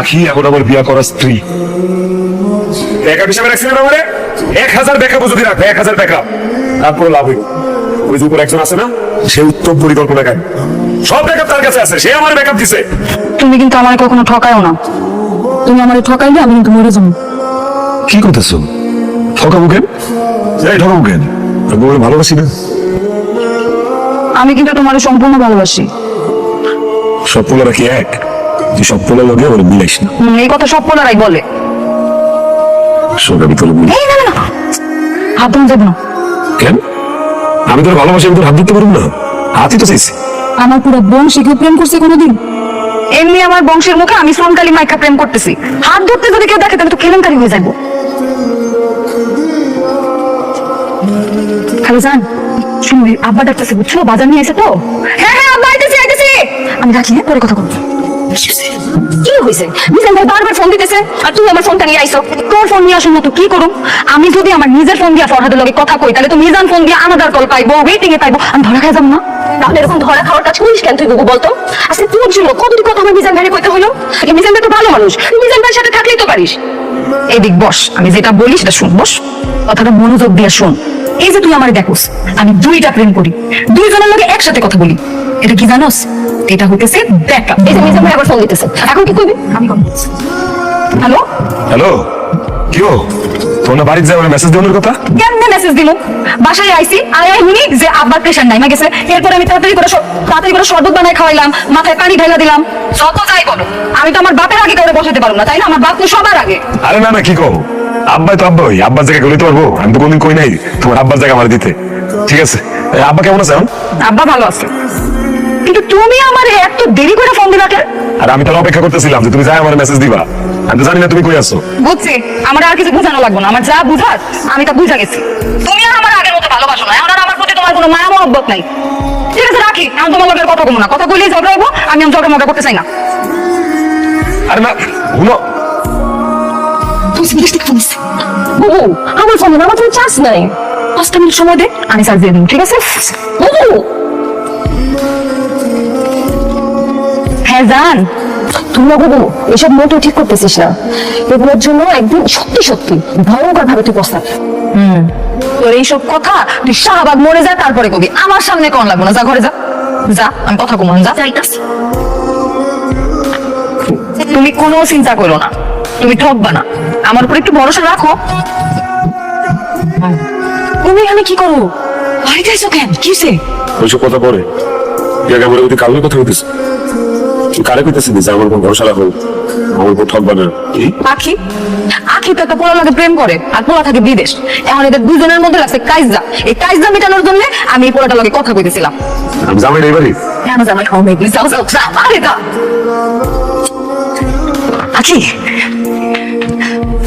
আখি এখন আমার বিয়া করা স্ত্রী। ব্যাকআপ হিসাবে রাখছিলেন আমারে? এক হাজার যদি রাখবে এক হাজার ব্যাকআপ তারপরে লাভ ওই যে উপরে একজন আছে না সে উত্তম পরিকল্পনাকারী সব ব্যাকআপ তার কাছে আছে সে আমার ব্যাকআপ দিছে। তুমি কিন্তু আমার কখনো ঠকায়ও না। তুমি আমার ঠকাইলে আমি কিন্তু মরে যাব। কি করতেছো? ঠকাবো কেন? এই ঠকাবো কেন? বলে ভালোবাসি না? আমি কিন্তু তোমার সম্পূর্ণ ভালোবাসি। সব পোলারা কি এক? সব পোলার লগে ওরা মিলাইস না। এই কথা সব পোলারাই বলে। আমি তোর বলি। এই না না, না। হাত ধরে যাব না। কেন? আমি তোর ভালোবাসি আমি তোর হাত দিতে পারব না। হাতই তো চাইছি। আমার পুরো বংশী কেউ প্রেম করছে কোনোদিন। এমনি আমার বংশের মুখে আমি শ্রমকালী মাইকা প্রেম করতেছি। হাত ধরতে যদি কেউ দেখে তাহলে তো কেলেঙ্কারি হয়ে যাব জান শুনবি আব্বা ডাকতেছে বুঝছ? বাজার নিয়ে এসে তো? হ্যাঁ হ্যাঁ আব্বা আইতেছি আইতেছি। আমি রাখি হ্যাঁ পরে কথা বলব। এদিক বস, আমি যেটা বলি সেটা শুন, বস। কথাটা মনোযোগ দিয়ে শুন। এই যে তুই আমার দেখোস, আমি দুইটা প্রেম করি। দুইজনের লগে একসাথে কথা বলি। এটা কি জানোস? এটা হইতেছে ব্যাকআপ এই যে মিজান ভাই আবার ফোন দিতেছে। এখন কি করবি? আমি কল হ্যালো হ্যালো কি হো তোমরা বাড়িতে যাওয়ার মেসেজ দেওয়ার কথা? কেমনে মেসেজ দিল? বাসায় আইছি আই আই হুনি যে আব্বার প্রেশার নাই মা গেছে এরপর আমি তাড়াতাড়ি করে তাড়াতাড়ি করে শরবত বানায় খাওয়াইলাম মাথায় পানি ঢেলা দিলাম। যত যাই বলো আমি তো আমার বাপের আগে করে বসাতে পারব না তাই না? আমার বাপ তো সবার আগে। আরে না না কি কো আব্বাই তো আব্বাই আব্বার জায়গা গলিতে পারব। আমি তো কোনদিন কই নাই তোমার আব্বার জায়গা আমার দিতে। ঠিক আছে? আব্বা কেমন আছে এখন? আব্বা ভালো আছে। কিন্তু তুমি আমার এত দেরি করে ফোন দিলা কেন আর আমি তার অপেক্ষা করতেছিলাম যে তুমি যাই আমার মেসেজ দিবা। আমি তো জানি না তুমি কই আছো। বুঝছি। আমার আর কিছু বোঝানো লাগবে না। আমার যা বুঝার আমি তা বুঝা গেছি তুমি আর আমার আগের মতো ভালোবাসো না। এখন আর আমার প্রতি তোমার কোনো মায়া মহব্বত নাই। ঠিক আছে রাখি। আমি তোমার লোকের কথা বলব না। কথা বললেই ঝগড়া হইবো। আমি আমি ঝগড়া মগড়া করতে চাই না। আরে না বুবু আমার ফোনে আমার ফোনে চার্জ নাই। পাঁচটা মিনিট সময় দে। আমি চার্জ দিয়ে দিন ঠিক আছে? বুবু! হ্যাঁ জান তুই না বাবু এসব মোটেও ঠিক করতেছিস না। এগুলোর জন্য একদিন সত্যি সত্যি ভয়ঙ্কর ভাবে তুই পস্তাবি তোর এইসব কথা তুই শাহবাগ মরে যা তারপরে কবি। আমার সামনে কোন লাগবে না যা ঘরে যা। যা আমি কথা কমান যা। যাইতাছি। তুমি কোনো চিন্তা করো না তুমি ঠকবা না। আমার উপর একটু ভরসা রাখো। তুমি এখানে কি করো? বাড়িতে এসো কেন? কিসে ওইসব কথা পরে। জায়গা বলে যদি কালকে কথা হইতেছে কারে কইতেছিস যে আমার কোনো ভরসা রাখো আমার উপর ঠকবা না আখি আখি তো একটা পোলা লাগে প্রেম করে আর পোলা থাকে বিদেশ। এখন এদের দুজনের মধ্যে লাগছে কাইজা। এই কাইজা মেটানোর জন্য আমি এই পোলাটার লগে কথা কইতেছিলাম। আমি জামাই নেই বাড়ি? কেন জামাই খাওয়া মেয়ে যাও যাও যাও আরে আখি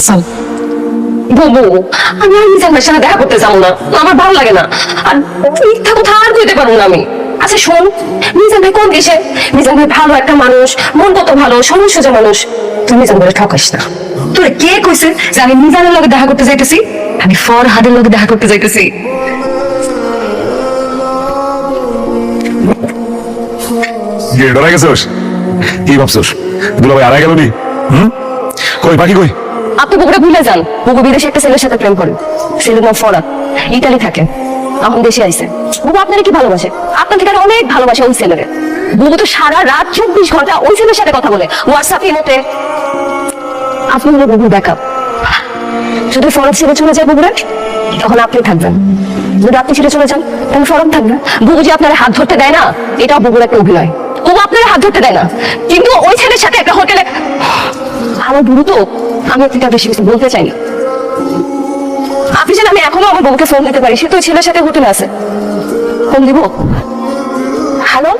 চল। বুবু আমি আর ভাইয়ের সাথে দেখা করতে যাব না। আমার ভালো লাগে না। আর মিথ্যা কথা আর কইতে পারব না আমি। আচ্ছা শোন মিজান ভাই কোন দেশে? মিজান ভাই ভালো একটা মানুষ মন কত ভালো সরল সোজা মানুষ। তুই মিজান ভাইয়ের ঠকাইস না। তোরে কে কইছে যে আমি মিজানের লগে দেখা করতে যাইতেছি? আমি ফরহাদের লগে দেখা করতে যাইতেছি। ডরা গেছোস? কি ভাবছোস? দুলা ভাই আড়াই গেল নি? হুম? কই বাকি কই? আপনি বুকুরে ভুলে যান। বুকু বিদেশে একটা ছেলের সাথে প্রেম করে। ছেলের নাম ফরাত ইতালি থাকে। এখন দেশে আইছে। বুবু, আপনারা কি ভালোবাসে আপনার থেকে অনেক ভালোবাসে ওই ছেলেরে। বুবু তো সারা রাত চব্বিশ ঘণ্টা ওই ছেলের সাথে কথা বলে। হোয়াটসঅ্যাপ ইমোতে আপনি হলো বুবুর ব্যাকআপ। যদি ফরত ছেড়ে চলে যায় বুবুরে, তখন আপনি থাকবেন। যদি আপনি ছেড়ে চলে যান, তাহলে ফরত থাকবে। বুবু যে আপনার হাত ধরতে দেয় না, এটাও বুবুর একটা অভিনয়। বুবু আপনার হাত ধরতে দেয় না। কিন্তু ওই ছেলের সাথে একটা হোটেলে আমার বুড়ো তো, আমি আর বেশি কিছু বলতে চাই না। যেন আমি এখনও আমার বউকে ফোন দিতে পারি। সে তো ছেলের সাথে হোটেলে আছে। ফোন দিব? হ্যালো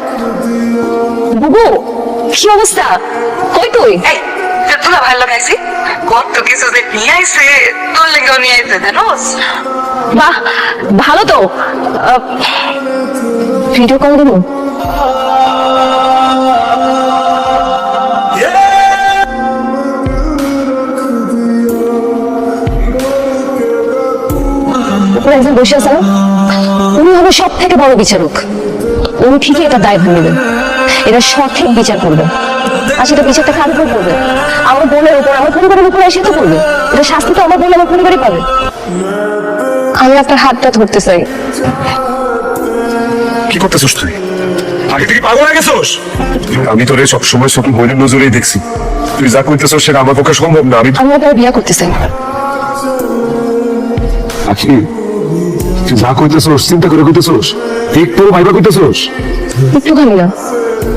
বুবু কি অবস্থা? কই তুই? তোরা ভালো লাগাইছি কত কিছু যে নিয়ে আইছে তোর লেগেও নিয়ে আইছে জানোস? বাহ ভালো তো। ভিডিও কল দিব? উপরে একজন বসে আছে না? উনি হবে সব থেকে বড় বিচারক। উনি ঠিকই এটা দায় ভাঙ নেবেন। এটা সঠিক বিচার করবে। আর সেটা বিচারটা কার উপর করবে? আমার বোনের উপর আমার পরিবারের উপর এসে তো করবে। এটা শাস্তি তো আমার বোন আমার পরিবারই পাবে। আমি আপনার হাতটা ধরতে চাই। কি করতেছিস তুই? আগে থেকে পাগল হয়ে গেছিস? আমি তোরে সবসময় শুধু বোনের নজরেই দেখছি। তুই যা করতেছিস সেটা আমার পক্ষে সম্ভব না। আমি আমি আপনার বিয়ে করতে চাই। তুই যা করতেছিস চিন্তা করে করতেছিস একটু ভাইবা করতেছিস একটুখানি না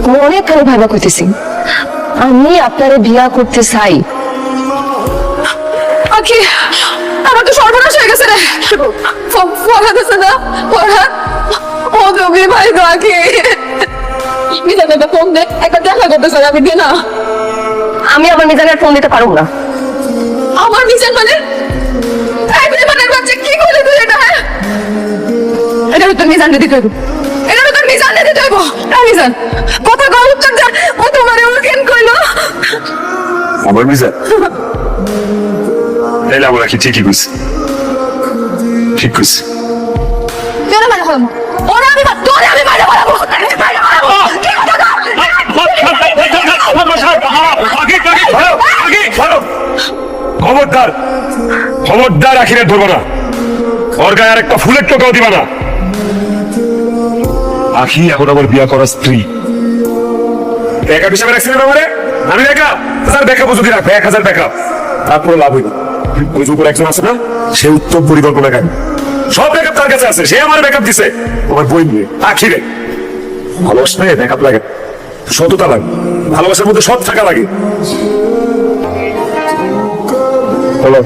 আমি অনেকখানি ভাইবা করতেছি আমি আপনারে বিয়া করতে চাই। আখি আমার তো সর্বনাশ হয়ে গেছে রে। পড়া দিছে না? পড়া ও তুমি ভাই গো আখি। মিজান একটা ফোন দে একটা দেখা করতে চাই আমি দিয়ে না আমি আবার মিজানের ফোন দিতে পারব না। আমার মিজান মানে? এই কি করে তুই এটা হ্যাঁ? এটা তো মিজান দিতে হইব। এটা তো মিজান দিতে হইব। এই মিজান কথা কম উত্তর দে ও তোমারে ও কেন কইলো আমার মিজা তাইলে আমার আখি ঠিকই কইছে। ঠিক কইছে। তোরা মানে হলাম ওরা আমি তোরে আমি কি কথা কও? খবরদার খবরদার আখিরে ধরবো না। ওর গায়ে আর একটা ফুলের টোকাও দিবা না। আখি এখন আমার বিয়া করা স্ত্রী। ব্যাকআপ হিসাবে রাখছি না আমারে আমি ব্যাকআপ হাজার ব্যাকআপ যদি রাখবে এক হাজার ব্যাকআপ তারপরে লাভ হইল। ওই যে উপরে একজন আছে না সে উত্তম পরিকল্পনা করে সব ব্যাকআপ তার কাছে আছে সে আমার ব্যাকআপ দিছে। আমার বই নিয়ে আখিরে ভালোবাসা ব্যাকআপ লাগে। সততা লাগে। ভালোবাসার মধ্যে সৎ থাকা লাগে। হলো।